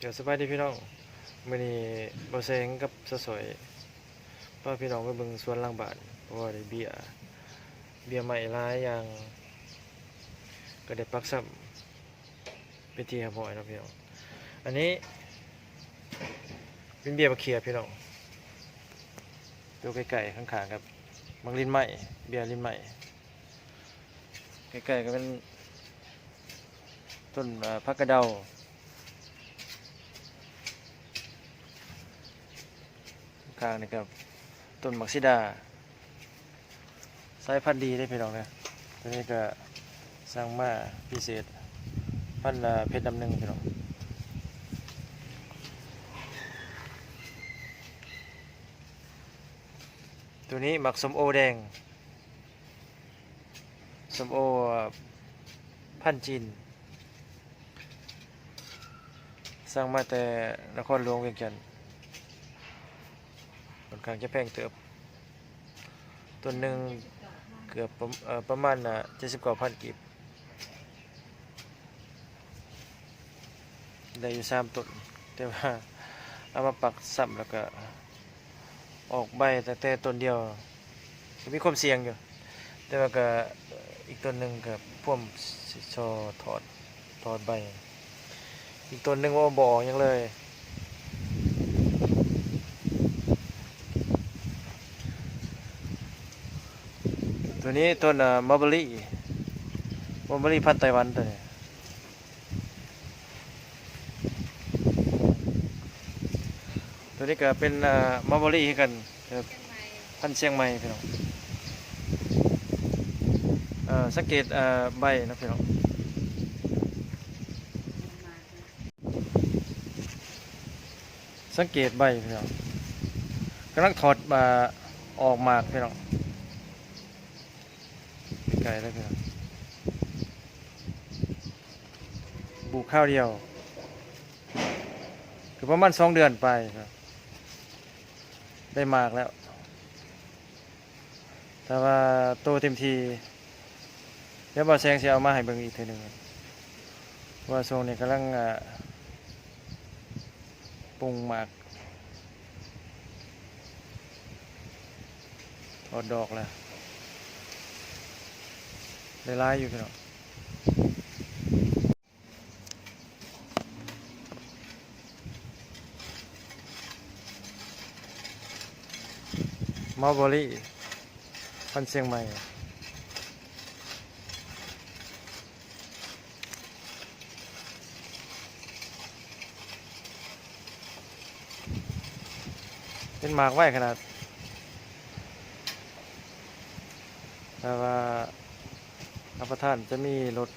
เดี๋ยวสบายดีพี่น้องมื้อนี้บ่แซงกับสะสวยพาพี่น้องไปเบิ่งสวนหลังบ้านเพราะว่าได้เบี้ยเบี้ยใหม่หลายอย่างก็ได้ปักซ้ำเป็นที่เรียบร้อยแล้วพี่น้องอันนี้ เป็นเบี้ยมะเขียพี่น้องดูใกล้ๆข้างๆครับมังลินไหม้เบี้ยลินไหม้ใกล้ๆก็เป็นต้นพักกระเดา ข้างนี่ครับ ต้นมักซิดา สายพันธุ์ดีได้พี่น้องนะตัวนี้ก็สร้างมาพิเศษ พันธุ์เพชรดำหนึ่งพี่น้องตัวนี้หมักสมโอแดงสมโอพันธุ์จีนสร้างมาแต่นครหลวงเวียงจันทน์ ข้างจะแพงเติบ ตัวหนึ่งเกือบประประมาณเจ็ดสิบกว่าพันกีบได้อยู่สามต้นแต่ว่าเอามาปักซ้ำแล้วก็ ออกใบแต่แต่ต้นเดียวมีความเสี่ยงอยู่ แต่ว่าก็อีกต้นหนึ่งกับพ่วมชอถอดถอดใบ อีกต้นหนึ่งว่าบ่อกยังเลย ตัวนี้ต้นมัลเบอรี่มัลเบอรี่พันธุ์ไต้หวันตัวนี้ตัวนี้ก็เป็นมัลเบอรี่คือกันพันธุ์เชียงใหม่พี่น้องสังเกตใบนะพี่น้องสังเกตใบพี่น้องกำลังถอดออกหมากพี่น้อง ไก่แล้วพี่น้องปลูกข้าวเดียว คือประมาณสองเดือนไปครับ ได้มากแล้ว แต่ว่าโตเต็มทีเดี๋ยวบอแซงจะเอามาให้เบิ่งอีกทีหนึ่งว่าทรงนี้กำลังปรุงหมากถอดดอกแล้ว ได้ร้ายอยู่พี่น้องมาบรี่พันเชียงใหม่เป็นหมากไว้ขนาดแต่ว่า รับประทานจะมีรส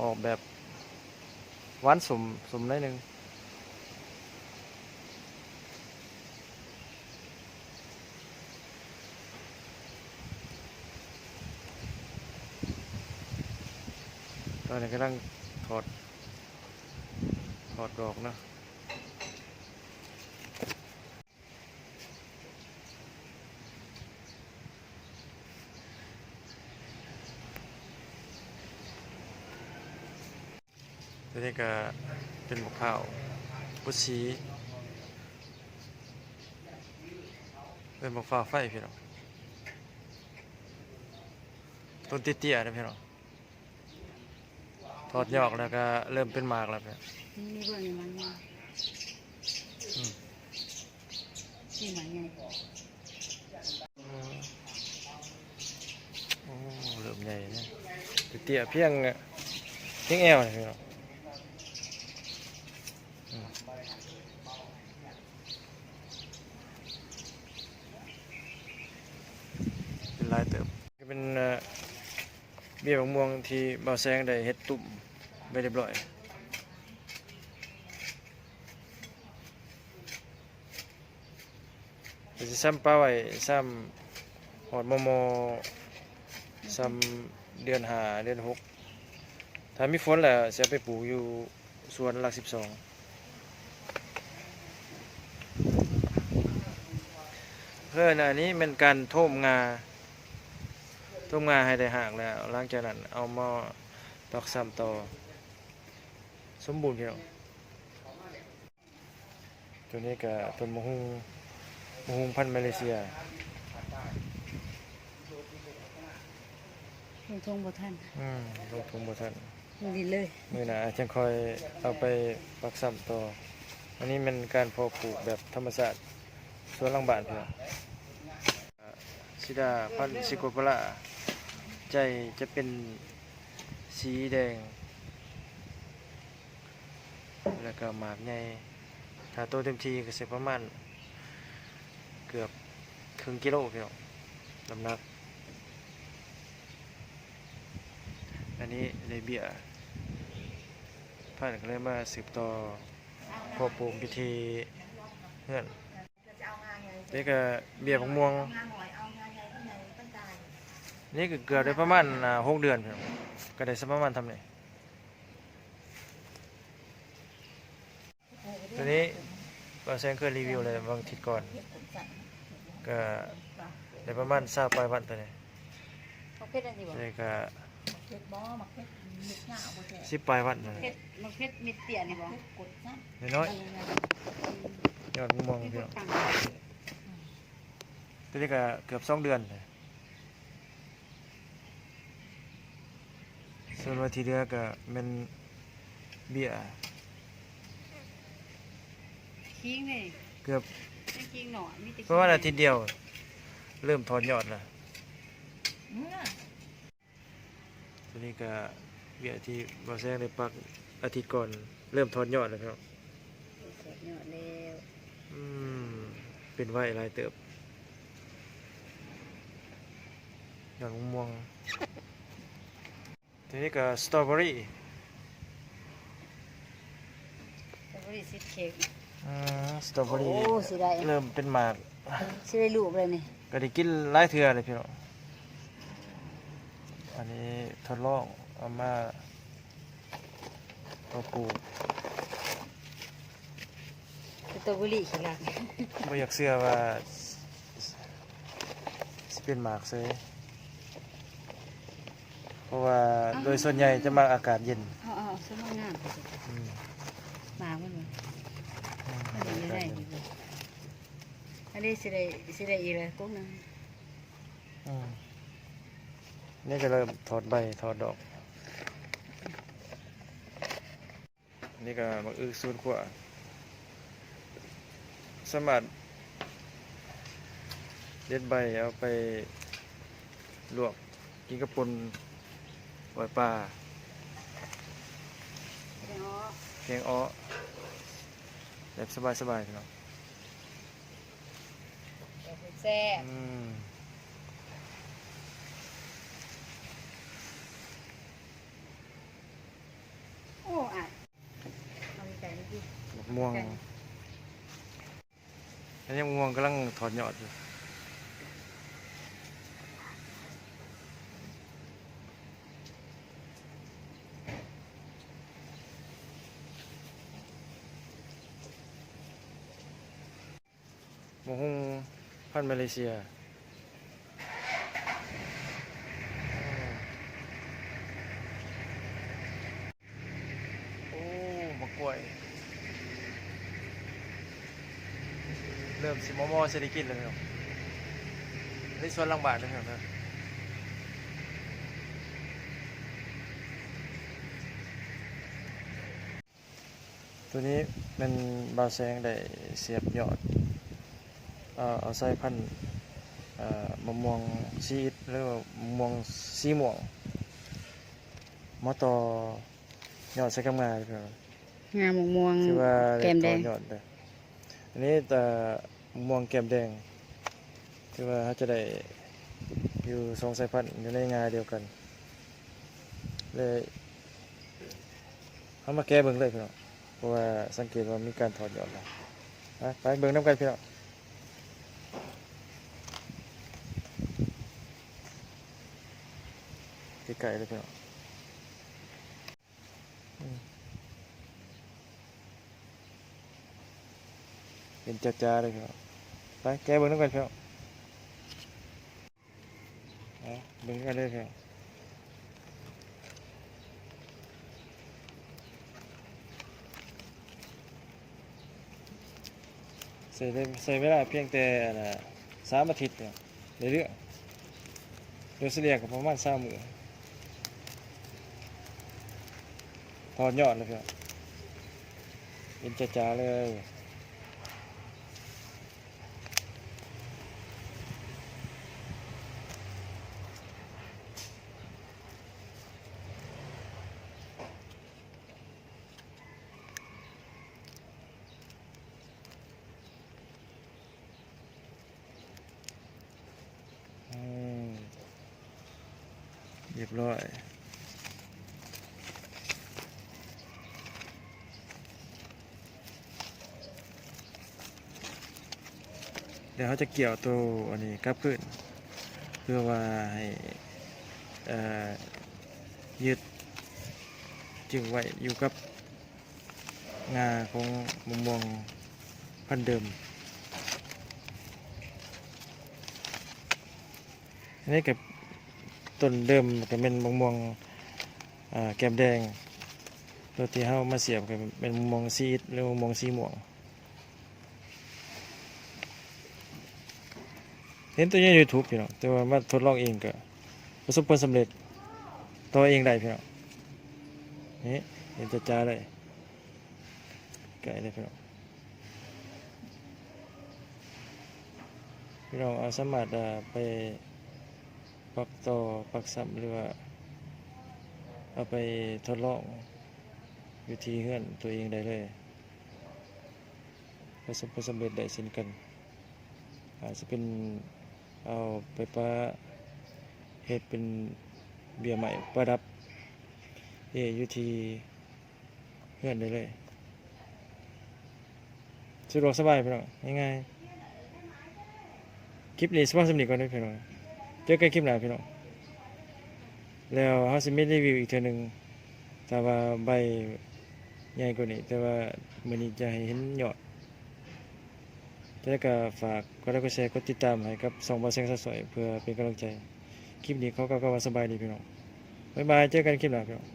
ออกแบบหวานสมสมหนิดนึงตอนนี้กำลังถอดถอดดอกนะ ตัวนี้ก็เป็นมะพร้าวพุชีเป็นมะพร้าวไฟพี่น้องต้นเตี้ยๆนะพี่น้องถอดยอกแล้วก็เริ่มเป็นหมากแล้วพี่น้องนี่เบื่อนี่มันไงอืมนี่มันไงโอ้เริ่มใหญ่นะเตี้ยๆเพียงเพียงแอวเลยพี่น้องอืมเป็น ลายเติบก็เป็นเบี้ยมะม่วงที่เบาแซงได้เฮ็ดตุ่มไปเรียบร้อยก็สิซ้ำปลาไว้ซ้ำหอดโมอมซ้ำเดือนหาเดือนหกถ้ามีฝนแล้วจะไปปลูกอยู่สวนหลักสิบสองเพื่อนอันนี้เป็นการโท่มงา โท่มงาให้ได้ห่างแล้วหลังจากนั้นเอามาตอกซ้ำต่อ สมบูรณ์พี่น้องตัวนี้ก็ต้นมะฮุงมะฮุงพันธุ์มาเลเซียลงทงบ่ทันอืมลงทุนบ่ทันลงดินเลยมื้อหน้าจังค่อยเอาไปปักซ้ำต่อ อันนี้มันการเพาะปลูกแบบธรรมชาติสวนหลังบ้านเพิ่นอ่าซิด ใจจะเป็นสีแดง แล้วก็หมากใหญ่ถ้าโตเต็มทีก็สิประมาณ เกือบครึ่งกิโลพี่น้องน้ำหนัก อันนี้เลเบียผ่านก็เลยมาสืบต่อพอปลูกพิธีเพื่อนนี่ก็เบียร์ของม่วง นี่ก็เกือบได้ประมาณอ่าหกเดือนพี่น้องก็ได้สักประมาณทำนี่ตัวนี้ก็แซงเคยรีวิวเลยบางอาทิตย์ก่อน ก็ได้ประมาณสาปลายวันตัวนี้มะเพชรอันนี้บ่นี่ก็เฮ็ดบ่มักเฮ็ดเฮ็ดหน้าบ่แท้สิบปลายวันตัวเพนี้ชรมะเพชรมิดเตียนี่บ่กดซะน้อยๆยอดม่วงมีพี่พวน้อกงตังตัวนี้ก็เกือบสองเดือนเลย ส่วนวันที่เหลือก็เป็นเบี้ยคิงนี่เกือบไม่คิงหน่อยมีแต่เพราะว่าอาทิตย์เดียว เริ่มถอนยอดแล้วอือตัวนี้ก็เบี้ยที่บอแซงได้ปักอาทิตย์ก่อนเริ่มถอนยอดแล้วครับสดยอดแล้วอืมเป็นไว้หลายเติบยอดม่วง ตัวนี้ก็สตรอเบอรี่สตรอเบอรี่ซีสเค้กอ่าสตรอเบอรี่โอ้สิได้ เริ่มเป็นหมาก สิได้ลูกเลยนี่ก็ได้กินหลายเทื่อเลยพี่น้อง อันนี้ทดลองเอามาเอาปลูกสตรอเบอรี่ขี้หลักไม่อยากเชื่อว่าสิเป็นหมากเลย เพราะว่าโดยส่วนใหญ่จะมาอากาศเย็นเอาเอาสมงามอืมมามันบ่มันสิได้อยู่บ่อันนี้สิได้สิได้อีกเลยกุ้งนึงอืมนี่ก็เริ่มถอดใบถอดดอก นี่ก็มักอึสูนขวาสามารถเด็ดใบเอาไปลวกกินกับปนปล่ อยปลาเนาะเพียงอ้อแบบสบายๆพี่น้องแซ่บอืมโอ้อะเอาไปไก่นี่ดิมะม่วงไก่อันนี้มะม่วงกำลังถอดยอดอยู่ ฮงพันธุ์มาเลเซียโอ้มะกล้วย เริ่มสิมอมอเศรษฐกิจแล้วครับนี่ส่วนลังบาทนะครับนะตัวนี้เป็นบาแสงได้เสียบยอด เอ่อเอาใส่พันธุ์เอ่อมะม่วงซีดหรือว่ามะม่วงสีม่วงมาต่อยอดใส่กำงาครับงามม่วงคือว่าแก้มแดงต่อยอดเลยอันนี้แต่ม่วงแก้มแดงคือว่าเขาจะได้อยู่สองสายพันธุ์อยู่ในงาเดียวกันเลยเขามาแก้เบิ่งเลยพี่น้องเพราะว่าสังเกตว่ามีการถอดยอดแล้วไปไปเบิ่งน้ำกันพี่น้อง ไกลเลยพี่น้องเป็นจ้าๆเลยครับไปแกเบิ้งน้ำกันครับเอาเบิ้งกันเลยครับส่ได้ใส่เวลาเพียงแต่สามอาทิตย์เนี่ยในเรื่องโดยเฉลี่ยก็ประมาณสามมื้อถ อดยอดเลยครับเห็นจ๋าๆเลยอืมเรียบร้อย ดี๋ยวเขาจะเกี่ยวตัวอันนี้กลับขึ้น เพื่อว่าให้ยึดจึงไว้อยู่กับงาของมะม่วงพันเดิมอันนี้กับต้นเดิมก็เป็นมะม่วงแก้มแดงตัวที่เฮามาเสียบก็เป็นมะม่วงซีดหรือมะม่วงสีม่วง ห็นตัวนี้ใน YouTube พี่น้องแต่ว่ามาทดลองเองก็ประสบผลสำเร็จตัวเองได้พี่น้องนี่เห็นจะจ้าเลยไก่เลยพี่น้องพี่น้องเอาสามารถไปปักต่อปักซ้ำหรือว่าเอาไปทดลองอยู่ทีเฮื่อนตัวเองได้เลยประสบผลสำเร็จได้เช่นกันอาจจะเป็น เอาไปประเฮ็ดเป็นเบียร์ใหม่ประดับเออยู่ที่เฮือนได้เลยสะดวกสบายพี่น้องง่ายๆคลิปนี้สปอนสำนีก่อนด้อพี่น้องเจอกันคลิปหน้าพี่น้องแล้วเฮาสิมีรีวิวอีกเทื่อหนึงแต่ว่าใบใหญ่กว่านี้แต่ว่ามือนี้จะให้เห็นยอด แล้วก็ฝากกดไลค์กดแชร์กดติดตามให้กับสองบาเซงสสวยเพื่อเป็นกำลังใจ คลิปนี้เขาก็ก็ว่าสบายดีพี่น้องบ๊ายบายเจอกันคลิปหน้าพี่น้อง